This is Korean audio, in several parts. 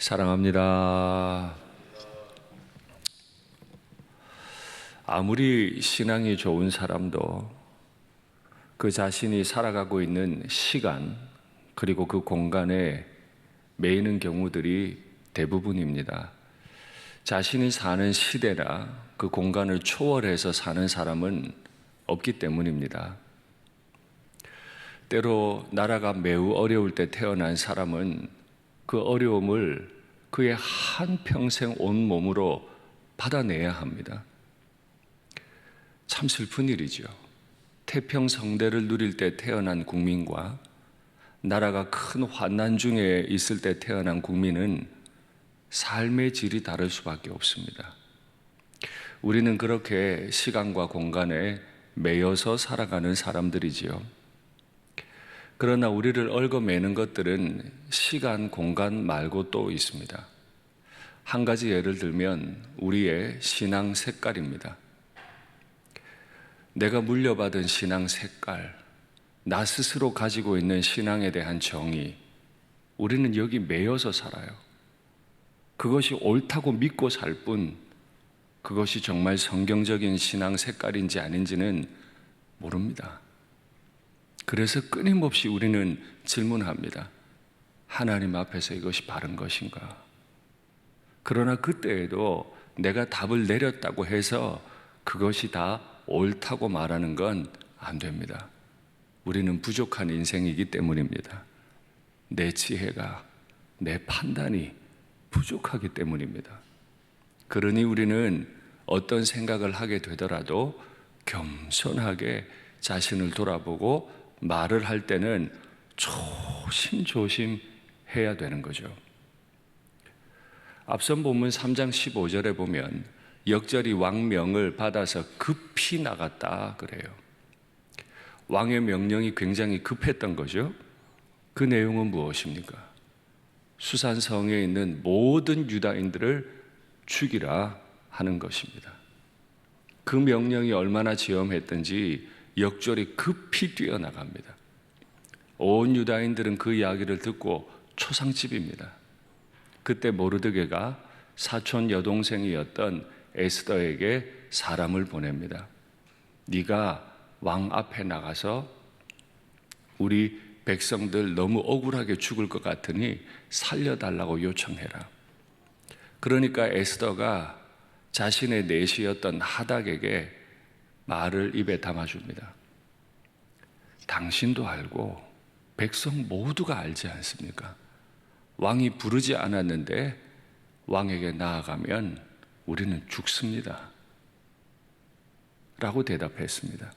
사랑합니다. 아무리 신앙이 좋은 사람도 그 자신이 살아가고 있는 시간 그리고 그 공간에 매이는 경우들이 대부분입니다. 자신이 사는 시대나 그 공간을 초월해서 사는 사람은 없기 때문입니다. 때로 나라가 매우 어려울 때 태어난 사람은 그 어려움을 그의 한평생 온 몸으로 받아내야 합니다. 참 슬픈 일이죠. 태평성대를 누릴 때 태어난 국민과 나라가 큰 환난 중에 있을 때 태어난 국민은 삶의 질이 다를 수밖에 없습니다. 우리는 그렇게 시간과 공간에 매여서 살아가는 사람들이지요. 그러나 우리를 얽어매는 것들은 시간, 공간 말고 또 있습니다. 한 가지 예를 들면 우리의 신앙 색깔입니다. 내가 물려받은 신앙 색깔, 나 스스로 가지고 있는 신앙에 대한 정의, 우리는 여기 매여서 살아요. 그것이 옳다고 믿고 살 뿐, 그것이 정말 성경적인 신앙 색깔인지 아닌지는 모릅니다. 그래서 끊임없이 우리는 질문합니다. 하나님 앞에서 이것이 바른 것인가? 그러나 그때에도 내가 답을 내렸다고 해서 그것이 다 옳다고 말하는 건 안 됩니다. 우리는 부족한 인생이기 때문입니다. 내 지혜가, 내 판단이 부족하기 때문입니다. 그러니 우리는 어떤 생각을 하게 되더라도 겸손하게 자신을 돌아보고 말을 할 때는 조심조심 해야 되는 거죠. 앞선 본문 3장 15절에 보면 역절이 왕명을 받아서 급히 나갔다 그래요. 왕의 명령이 굉장히 급했던 거죠. 그 내용은 무엇입니까? 수산성에 있는 모든 유다인들을 죽이라 하는 것입니다. 그 명령이 얼마나 지엄했던지 역절이 급히 뛰어나갑니다. 온 유다인들은 그 이야기를 듣고 초상집입니다. 그때 모르드게가 사촌 여동생이었던 에스더에게 사람을 보냅니다. 네가 왕 앞에 나가서 우리 백성들 너무 억울하게 죽을 것 같으니 살려달라고 요청해라. 그러니까 에스더가 자신의 내시였던 하닥에게 말을 입에 담아줍니다. 당신도 알고 백성 모두가 알지 않습니까? 왕이 부르지 않았는데 왕에게 나아가면 우리는 죽습니다. 라고 대답했습니다.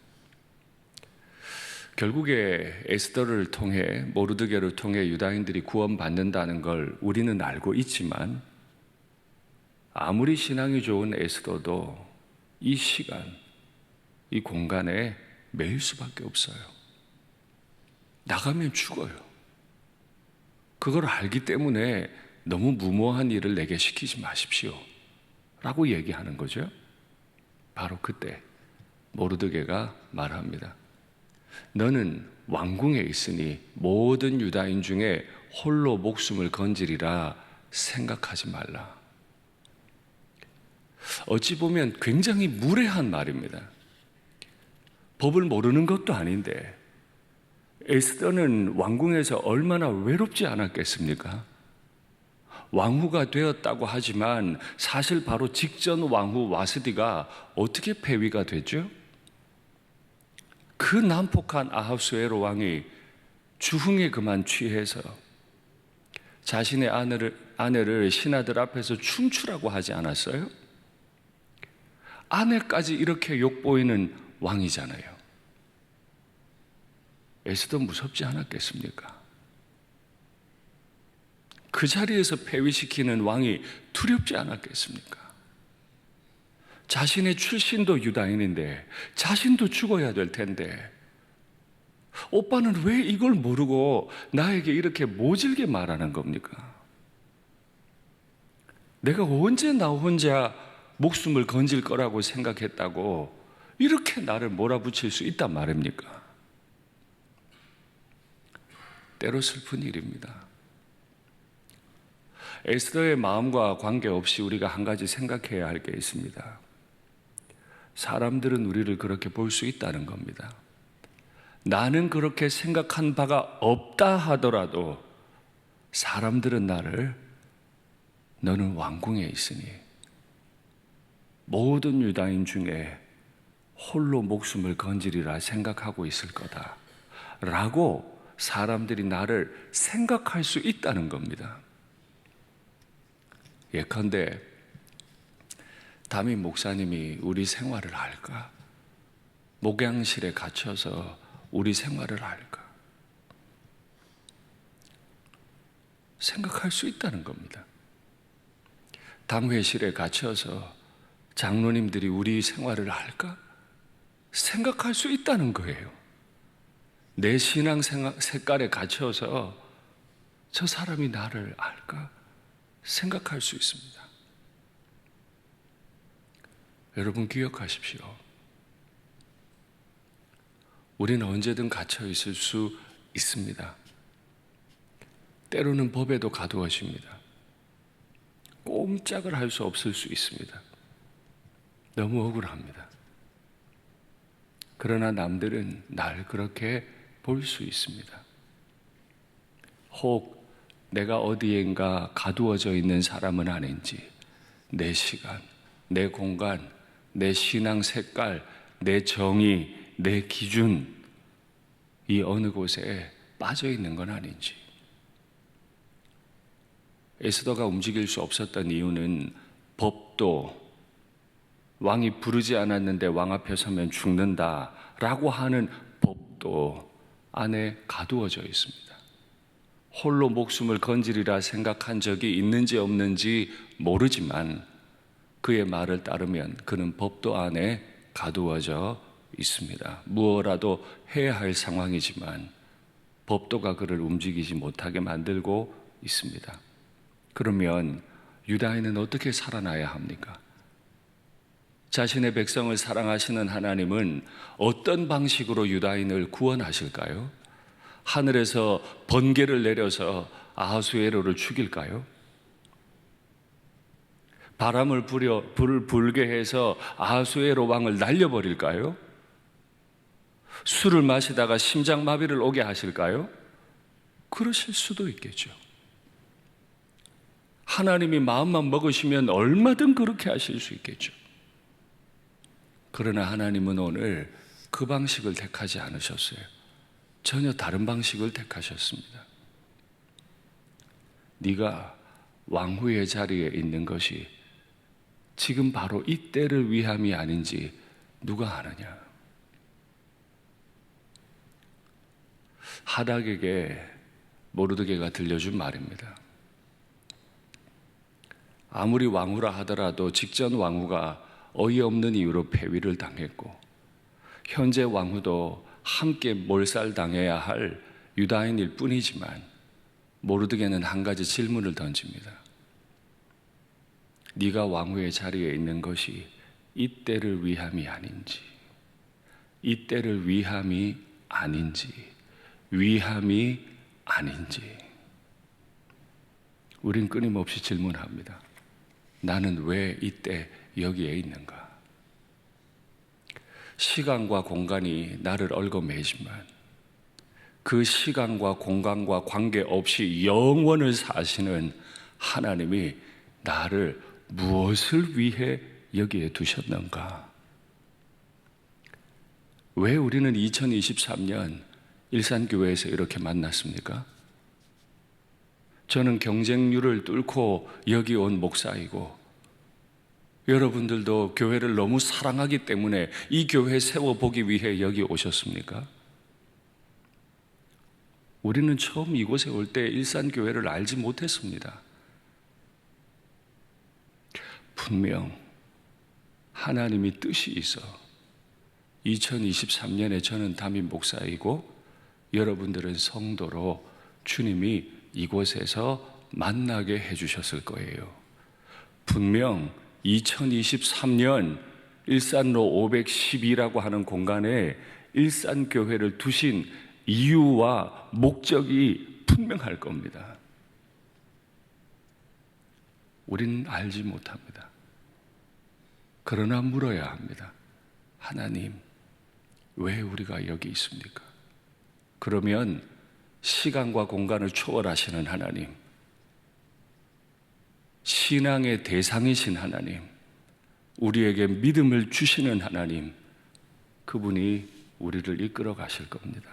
결국에 에스더를 통해 모르드게를 통해 유다인들이 구원받는다는 걸 우리는 알고 있지만 아무리 신앙이 좋은 에스더도 이 시간, 이 공간에 매일 수밖에 없어요. 나가면 죽어요. 그걸 알기 때문에 너무 무모한 일을 내게 시키지 마십시오. 라고 얘기하는 거죠. 바로 그때 모르드게가 말합니다. 너는 왕궁에 있으니 모든 유다인 중에 홀로 목숨을 건지리라 생각하지 말라. 어찌 보면 굉장히 무례한 말입니다. 법을 모르는 것도 아닌데 에스더는 왕궁에서 얼마나 외롭지 않았겠습니까? 왕후가 되었다고 하지만 사실 바로 직전 왕후 와스디가 어떻게 폐위가 됐죠? 그 난폭한 아합수에로 왕이 주흥에 그만 취해서 자신의 아내를, 아내를 신하들 앞에서 춤추라고 하지 않았어요? 아내까지 이렇게 욕보이는 왕이잖아요. 에스더 무섭지 않았겠습니까? 그 자리에서 폐위시키는 왕이 두렵지 않았겠습니까? 자신의 출신도 유다인인데 자신도 죽어야 될 텐데 오빠는 왜 이걸 모르고 나에게 이렇게 모질게 말하는 겁니까? 내가 언제 나 혼자 목숨을 건질 거라고 생각했다고 이렇게 나를 몰아붙일 수 있단 말입니까? 때로 슬픈 일입니다. 에스더의 마음과 관계없이 우리가 한 가지 생각해야 할 게 있습니다. 사람들은 우리를 그렇게 볼 수 있다는 겁니다. 나는 그렇게 생각한 바가 없다 하더라도 사람들은 나를 너는 왕궁에 있으니 모든 유다인 중에 홀로 목숨을 건지리라 생각하고 있을 거다. 라고 사람들이 나를 생각할 수 있다는 겁니다. 예컨대 담임 목사님이 우리 생활을 알까? 목양실에 갇혀서 우리 생활을 알까? 생각할 수 있다는 겁니다. 당회실에 갇혀서 장로님들이 우리 생활을 알까? 생각할 수 있다는 거예요. 내 신앙 색깔에 갇혀서 저 사람이 나를 알까? 생각할 수 있습니다. 여러분 기억하십시오. 우리는 언제든 갇혀 있을 수 있습니다. 때로는 법에도 가두어집니다. 꼼짝을 할 수 없을 수 있습니다. 너무 억울합니다. 그러나 남들은 날 그렇게 볼 수 있습니다. 혹 내가 어디엔가 가두어져 있는 사람은 아닌지, 내 시간, 내 공간, 내 신앙 색깔, 내 정의, 내 기준, 이 어느 곳에 빠져 있는 건 아닌지. 에스더가 움직일 수 없었던 이유는 법도 왕이 부르지 않았는데 왕 앞에 서면 죽는다라고 하는 법도 안에 가두어져 있습니다. 홀로 목숨을 건지리라 생각한 적이 있는지 없는지 모르지만 그의 말을 따르면 그는 법도 안에 가두어져 있습니다. 무엇라도 해야 할 상황이지만 법도가 그를 움직이지 못하게 만들고 있습니다. 그러면 유다인은 어떻게 살아나야 합니까? 자신의 백성을 사랑하시는 하나님은 어떤 방식으로 유다인을 구원하실까요? 하늘에서 번개를 내려서 아하수에로를 죽일까요? 바람을 부려 불을 불게 해서 아하수에로 왕을 날려버릴까요? 술을 마시다가 심장마비를 오게 하실까요? 그러실 수도 있겠죠. 하나님이 마음만 먹으시면 얼마든 그렇게 하실 수 있겠죠. 그러나 하나님은 오늘 그 방식을 택하지 않으셨어요. 전혀 다른 방식을 택하셨습니다. 네가 왕후의 자리에 있는 것이 지금 바로 이 때를 위함이 아닌지 누가 아느냐? 하닥에게 모르드게가 들려준 말입니다. 아무리 왕후라 하더라도 직전 왕후가 어이없는 이유로 폐위를 당했고 현재 왕후도 함께 몰살당해야 할 유다인일 뿐이지만 모르드게는 한 가지 질문을 던집니다. 네가 왕후의 자리에 있는 것이 이 때를 위함이 아닌지 이 때를 위함이 아닌지 위함이 아닌지 우린 끊임없이 질문합니다. 나는 왜 이때 여기에 있는가? 시간과 공간이 나를 얽어매지만 그 시간과 공간과 관계없이 영원을 사시는 하나님이 나를 무엇을 위해 여기에 두셨는가? 왜 우리는 2023년 일산교회에서 이렇게 만났습니까? 저는 경쟁률을 뚫고 여기 온 목사이고 여러분들도 교회를 너무 사랑하기 때문에 이 교회 세워보기 위해 여기 오셨습니까? 우리는 처음 이곳에 올 때 일산교회를 알지 못했습니다. 분명 하나님이 뜻이 있어 2023년에 저는 담임 목사이고 여러분들은 성도로 주님이 이곳에서 만나게 해주셨을 거예요. 분명 2023년 일산로 512라고 하는 공간에 일산교회를 두신 이유와 목적이 분명할 겁니다. 우리는 알지 못합니다. 그러나 물어야 합니다. 하나님, 왜 우리가 여기 있습니까? 그러면 시간과 공간을 초월하시는 하나님, 신앙의 대상이신 하나님, 우리에게 믿음을 주시는 하나님, 그분이 우리를 이끌어 가실 겁니다.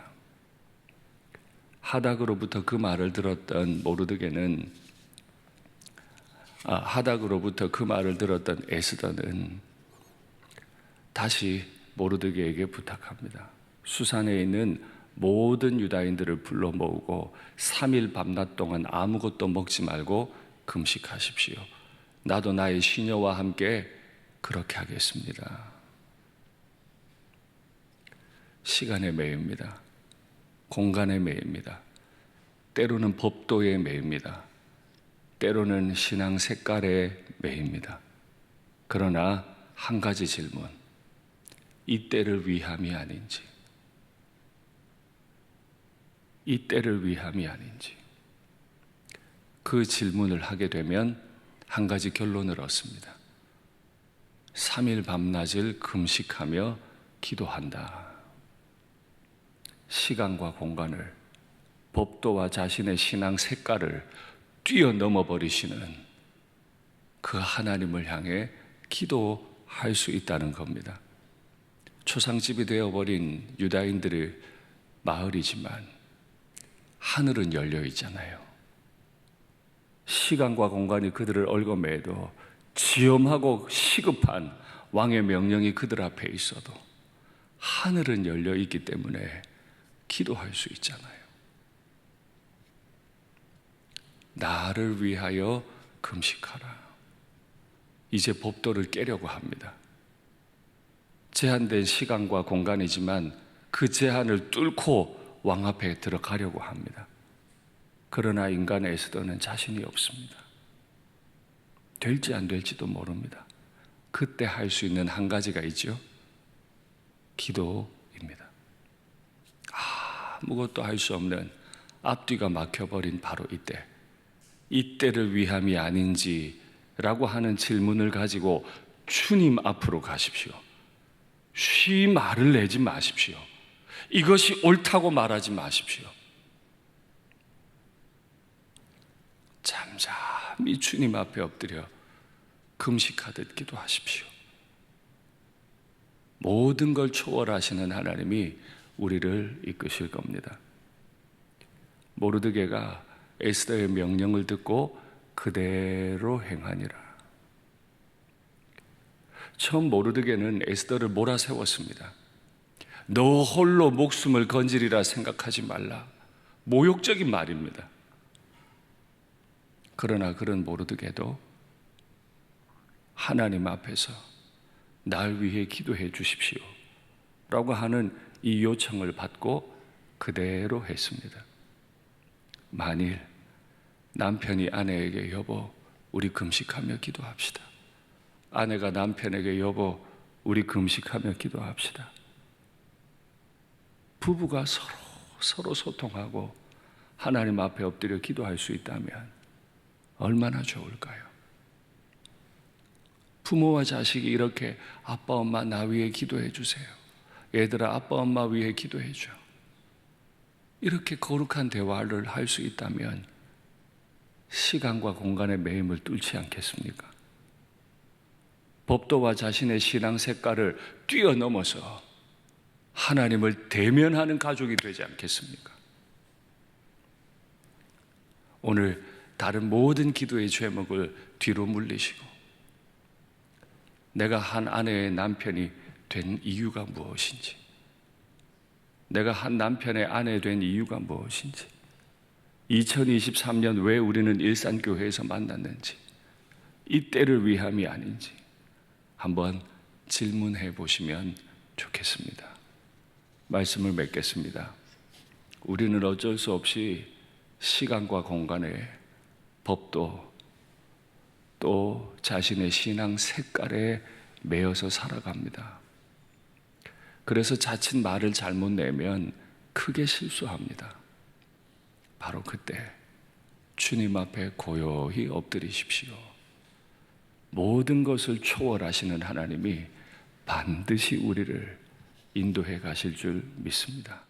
하닥으로부터 그 말을 들었던 모르드게는 아, 하닥으로부터 그 말을 들었던 에스더는 다시 모르드게에게 부탁합니다. 수산에 있는 모든 유다인들을 불러 모으고 3일 밤낮 동안 아무것도 먹지 말고 금식하십시오. 나도 나의 시녀와 함께 그렇게 하겠습니다. 시간의 매입니다. 공간의 매입니다. 때로는 법도의 매입니다. 때로는 신앙 색깔의 매입니다. 그러나 한 가지 질문. 이 때를 위함이 아닌지. 이 때를 위함이 아닌지. 그 질문을 하게 되면 한 가지 결론을 얻습니다. 3일 밤낮을 금식하며 기도한다. 시간과 공간을 법도와 자신의 신앙 색깔을 뛰어넘어 버리시는 그 하나님을 향해 기도할 수 있다는 겁니다. 초상집이 되어버린 유다인들의 마을이지만 하늘은 열려 있잖아요. 시간과 공간이 그들을 얽어매도 지엄하고 시급한 왕의 명령이 그들 앞에 있어도 하늘은 열려 있기 때문에 기도할 수 있잖아요. 나를 위하여 금식하라. 이제 법도를 깨려고 합니다. 제한된 시간과 공간이지만 그 제한을 뚫고 왕 앞에 들어가려고 합니다. 그러나 인간의 에스더는 자신이 없습니다. 될지 안 될지도 모릅니다. 그때 할 수 있는 한 가지가 있죠. 기도입니다. 아무것도 할 수 없는 앞뒤가 막혀버린 바로 이때. 이때를 위함이 아닌지라고 하는 질문을 가지고 주님 앞으로 가십시오. 쉬 말을 내지 마십시오. 이것이 옳다고 말하지 마십시오. 잠잠히 주님 앞에 엎드려 금식하듯 기도하십시오. 모든 걸 초월하시는 하나님이 우리를 이끄실 겁니다. 모르드게가 에스더의 명령을 듣고 그대로 행하니라. 처음 모르드게는 에스더를 몰아세웠습니다. 너 홀로 목숨을 건지리라 생각하지 말라. 모욕적인 말입니다. 그러나 그런 모르드게도 하나님 앞에서 날 위해 기도해 주십시오. 라고 하는 이 요청을 받고 그대로 했습니다. 만일 남편이 아내에게 여보, 우리 금식하며 기도합시다. 아내가 남편에게 여보, 우리 금식하며 기도합시다. 부부가 서로 서로 소통하고 하나님 앞에 엎드려 기도할 수 있다면 얼마나 좋을까요? 부모와 자식이 이렇게 아빠, 엄마 나 위해 기도해 주세요. 얘들아, 아빠, 엄마 위해 기도해 줘. 이렇게 거룩한 대화를 할 수 있다면 시간과 공간의 매임을 뚫지 않겠습니까? 법도와 자신의 신앙 색깔을 뛰어넘어서 하나님을 대면하는 가족이 되지 않겠습니까? 오늘 다른 모든 기도의 제목을 뒤로 물리시고 내가 한 아내의 남편이 된 이유가 무엇인지, 내가 한 남편의 아내 된 이유가 무엇인지, 2023년 왜 우리는 일산교회에서 만났는지, 이 때를 위함이 아닌지 한번 질문해 보시면 좋겠습니다. 말씀을 맺겠습니다. 우리는 어쩔 수 없이 시간과 공간의 법도 또 자신의 신앙 색깔에 매여서 살아갑니다. 그래서 자칫 말을 잘못 내면 크게 실수합니다. 바로 그때 주님 앞에 고요히 엎드리십시오. 모든 것을 초월하시는 하나님이 반드시 우리를 인도해 가실 줄 믿습니다.